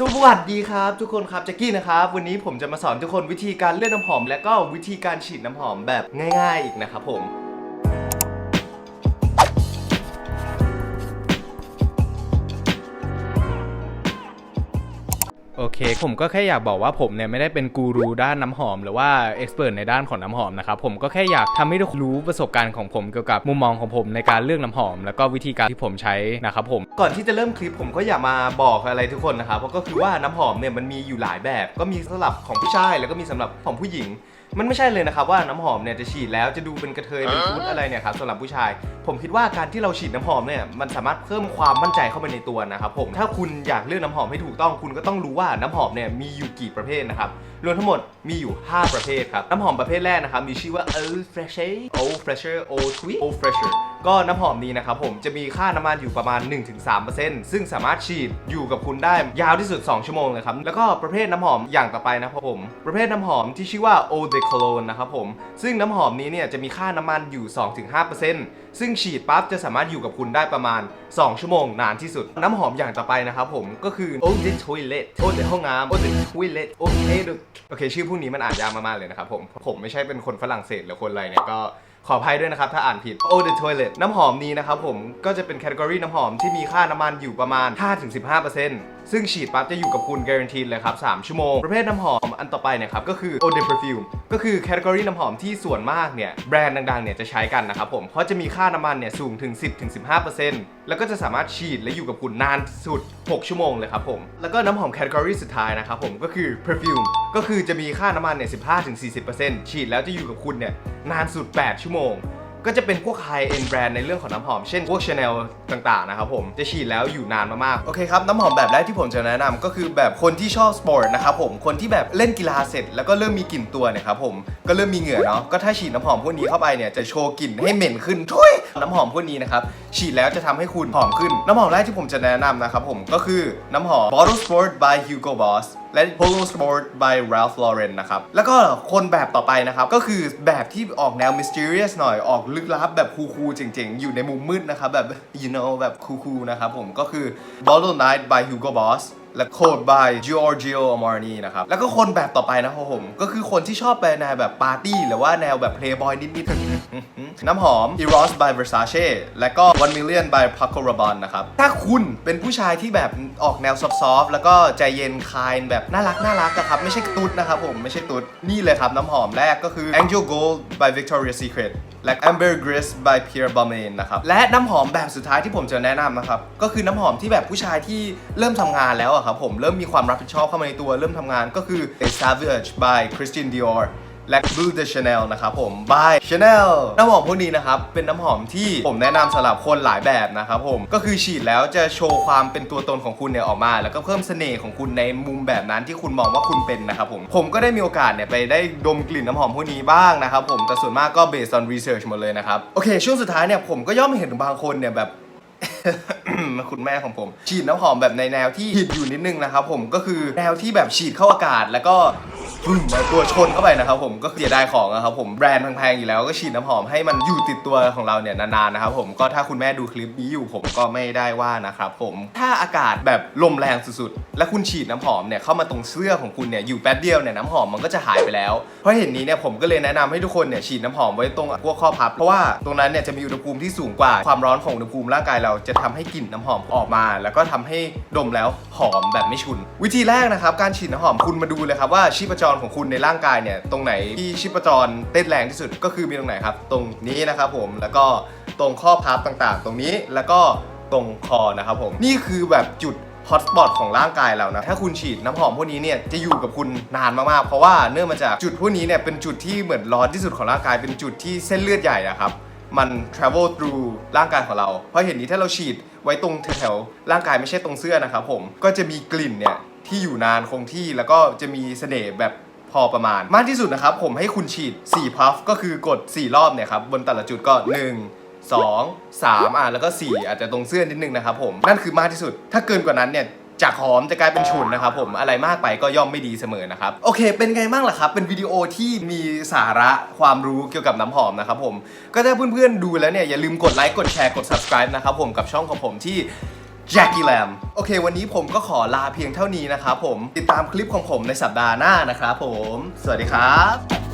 สวัสดีครับ ทุกคนครับแจ็กกี้นะครับ วันนี้ผมจะมาสอนทุกคนวิธีการเลือกน้ำหอม และก็วิธีการฉีดน้ำหอมแบบง่าย ๆ อีกนะครับผม เคผมก็แค่อยากบอกว่าผมเนี่ยไม่ได้เป็นกูรูด้านน้ำหอม หรือว่าเอ็กซ์เพรสในด้านของน้ำหอมนะครับผมก็แค่อยากทำให้ทุกคนรู้ประสบการณ์ของผมเกี่ยวกับมุมมองของผมในการเลือกน้ำหอม แล้วก็วิธีการที่ผมใช้นะครับผมก่อนที่จะเริ่มคลิปผมก็อยากมาบอกอะไรทุกคนนะครับเพราะก็คือว่าน้ำหอมเนี่ยมันมีอยู่หลายแบบ ก็มีสำหรับของผู้ชายแล้วก็มีสำหรับของผู้หญิงมันไม่ใช่เลยนะครับว่าน้ำหอมเนี่ยจะฉีดแล้วจะดูเป็นกระเทยเป็นพุทธอะไรเนี่ยครับสำหรับผู้ชาย ผมคิดว่าการที่เราฉีดน้ำหอมเนี่ยมันสามารถเพิ่มความมั่นใจเข้าไปในตัวนะครับผมถ้าคุณอยากเลือกน้ำหอมให้ถูกต้องคุณก็ต้องรู้ว่าน้ำหอมเนี่ยมีอยู่กี่ประเภทนะครับรวมทั้งหมดมีอยู่ 5 ประเภทครับน้ำหอมประเภทแรกนะครับมีชื่อว่า Old Fresher Old Fresher Old Tweet Old Fresher ก็น้ำหอมนี้นะครับผมจะมีค่าน้ำมันอยู่ประมาณ 1-3%ซึ่งสามารถฉีดอยู่กับคุณได้ยาวที่สุด 2 ชั่วโมงเลยครับแล้วก็ประเภทน้ำหอมอย่างต่อไปนะครับผม ประเภทน้ำหอมที่ชื่อว่า Eau de Cologne นะครับผมซึ่งน้ำหอมนี้เนี่ยจะมีค่าน้ำมันอยู่ 2-5%ซึ่งฉีดปั๊บจะสามารถอยู่กับคุณได้ประมาณ 2 ชั่วโมงนานที่สุด น้ำหอมอย่างต่อไปนะครับผมก็คือ Eau de Toilette Eau de ห้องน้ำ Eau de Toilette Eau de โอเคชื่อพวกนี้มันอ่านยากมากๆเลยนะครับผมผมไม่ใช่เป็นคนฝรั่งเศสหรือคนอะไรเนี่ยก็ ขออภัยด้วยนะครับ ถ้าอ่านผิด Oh the Toilet น้ำหอมนี้นะครับผมก็จะเป็นแคตตากรีน้ำหอมที่มีค่าน้ำมันอยู่ประมาณ 5-15% ซึ่งฉีดปั๊บจะอยู่กับคุณการันตีเลยครับ 3 ชั่วโมง ประเภทน้ำหอมอันต่อไปเนะครับก็คือ Oh the Perfume ก็คือแคตตากรีน้ำหอมที่ส่วนมากเนี่ยแบรนด์ดังๆเนี่ยจะใช้กันนะครับผมเพราะจะมีค่าน้ำมันเนี่ยสูงถึง 10-15%แล้วก็จะสามารถฉีดและอยู่กับคุณนานสุด 6 ชั่วโมงเลยครับผมแล้วก็น้ำหอมแคตตากรีสุดท้ายนะครับผมก็คือ Perfume ก็คือจะมีค่าน้ำมันเนี่ย15-40%ฉีดแล้วจะอยู่กับคุณเนี่ยนานสุด 8 ชั่วโมง ก็จะเป็นพวก High End Brand ในเรื่องของน้ำหอม เช่นพวก Chanel ต่างๆนะครับผมจะฉีดแล้วอยู่นานมากๆโอเคครับน้ำหอมแบบแรกที่ผมจะแนะนำก็คือแบบคนที่ชอบสปอร์ตนะครับผมคนที่แบบเล่นกีฬาเสร็จแล้วก็เริ่มมีกลิ่นตัวเนี่ยครับผมก็เริ่มมีเหงื่อเนาะก็ถ้าฉีดน้ำหอมพวกนี้เข้าไปเนี่ยจะโชว์กลิ่นให้เหม็นขึ้นทุยน้ำหอมพวกนี้นะครับฉีดแล้วจะทำให้คุณหอมขึ้น น้ำหอมแรกที่ผมจะแนะนำนะครับผมก็คือน้ำหอม Bottle Sport by Hugo Boss และ Polo Sport by Ralph Lauren นะครับ แล้วก็คนแบบต่อไปนะครับ ก็คือแบบที่ออกแนว mysterious หน่อยออกลึกลับแบบคูลๆเจ๋งๆ อยู่ในมุมมืดนะครับ แบบ you know แบบคูลๆนะครับผมก็คือ Bottle Night by Hugo Boss และ Code by Giorgio Armani นะครับ แล้วก็คนแบบต่อไปนะครับผม ก็คือคนที่ชอบไปแนวแบบปาร์ตี้หรือว่าแนวแบบ playboy นิดๆ น้ำหอม Eros by Versace และก็ One Million by Paco Rabanne นะครับ ถ้าคุณเป็นผู้ชายที่แบบออกแนวซอฟต์ๆแล้วก็ใจเย็นคายแบบน่ารักน่ารักอะครับ ไม่ใช่ตุ๊ดนะครับผม ไม่ใช่ตุ๊ด นี่เลยครับน้ำหอมแรกก็คือ Angel Gold by Victoria's Secret และ Ambergris by Pierre Balmain นะครับ และน้ำหอมแบบสุดท้ายที่ผมจะแนะนำนะครับ ก็คือน้ำหอมที่แบบผู้ชายที่เริ่มทำงานแล้วอะครับผมเริ่มมีความรับผิดชอบเข้ามาในตัวเริ่มทำงานก็คือ A Savage by Christian Dior และ Blue de Chanel นะครับผม by Chanel น้ำหอมพวกนี้นะครับ เป็นน้ำหอมที่ผมแนะนำสำหรับคนหลายแบบนะครับผม ก็คือฉีดแล้วจะโชว์ความเป็นตัวตนของคุณเนี่ยออกมา แล้วก็เพิ่มเสน่ห์ของคุณในมุมแบบนั้นที่คุณมองว่าคุณเป็นนะครับผม ผมก็ได้มีโอกาสเนี่ยไปได้ดมกลิ่นน้ำหอมพวกนี้บ้างนะครับผม แต่ส่วนมากก็ based on research หมดเลยนะครับ โอเค ช่วงสุดท้ายเนี่ยผมก็ย่อมเห็นบางคนเนี่ยแบบ คุณแม่ของผม ฉีดน้ำหอมแบบในแนวที่ผิดอยู่นิดนึงนะครับผมก็คือแนวที่แบบฉีดเข้าอากาศแล้วก็ ฟึ่มมาตัวชนเข้าไปนะครับผมก็เสียดายของนะครับผมแบรนด์แพงๆอยู่แล้วก็ฉีดน้ำหอมให้มันอยู่ติดตัวของเราเนี่ยนานๆนะครับผมก็ถ้าคุณแม่ดูคลิปนี้อยู่ผมก็ไม่ได้ว่านะครับผมถ้าอากาศแบบลมแรงสุดๆ และคุณฉีดน้ำหอมเนี่ยเข้ามาตรงเสื้อของคุณเนี่ยอยู่แป๊บเดียวเนี่ยน้ำหอมมันก็จะหายไปแล้ว เพราะเห็นนี้เนี่ยผมก็เลยแนะนำให้ทุกคนเนี่ยฉีดน้ำหอมไว้ตรงพวกข้อพับเพราะว่าตรงนั้นเนี่ยจะมีอุณหภูมิที่สูงกว่าความร้อนของอุณหภูมิร่างกายเราจะทำให้กลิ่นน้ำหอมออกมา แล้วก็ทำให้ดมแล้วหอมแบบไม่ฉุน วิธีแรกนะครับการฉีดน้ำหอมคุณมาดูเลยครับว่าชีพจรของคุณในร่างกายเนี่ยตรงไหนที่ชีพจรเต้นแรงที่สุดก็คือมีตรงไหนครับ ตรงนี้นะครับผมแล้วก็ตรงข้อพับต่างๆ ตรงนี้แล้วก็ตรงคอนะครับผมนี่คือแบบจุดฮอตสปอตของร่างกายเรานะ ถ้าคุณฉีดน้ำหอมพวกนี้เนี่ยจะอยู่กับคุณนานมากๆ เพราะว่าเนื่องมาจากจุดพวกนี้เนี่ยเป็นจุดที่เหมือนร้อนที่สุดของร่างกาย เป็นจุดที่เส้นเลือดใหญ่อะครับ มัน travel through ร่างกายของเรา เพราะเห็นนี้ถ้าเราฉีดไว้ตรงแถวๆร่างกายไม่ใช่ตรงเสื้อนะครับผม ก็จะมีกลิ่นเนี่ย ที่อยู่นานคงที่แล้วก็จะมีเสน่ห์แบบพอประมาณ มากที่สุดนะครับ ผมให้คุณฉีด4พัฟก็คือกด 4 รอบเนี่ยครับ บนแต่ละจุดก็ 1 2 3อะแล้วก็ 4 อาจจะตรงเสื้อนิดนึงนะครับผมนั่นคือมากที่สุด ถ้าเกินกว่านั้นเนี่ยจากหอมจะกลายเป็นฉุนนะครับผมอะไรมากไปก็ย่อมไม่ดีเสมอนะครับ โอเค เป็นไงบ้างล่ะครับ เป็นวิดีโอที่มีสาระความรู้เกี่ยวกับน้ำหอมนะครับผมก็ถ้าเพื่อนๆดูแล้วเนี่ยอย่าลืมกดไลค์กดแชร์กด subscribe นะครับผมกับช่องของผมที่ แจ็คกี้แลมโอเค วันนี้ผมก็ขอลาเพียงเท่านี้นะครับผมติดตามคลิปของผมในสัปดาห์หน้านะครับผม สวัสดีครับ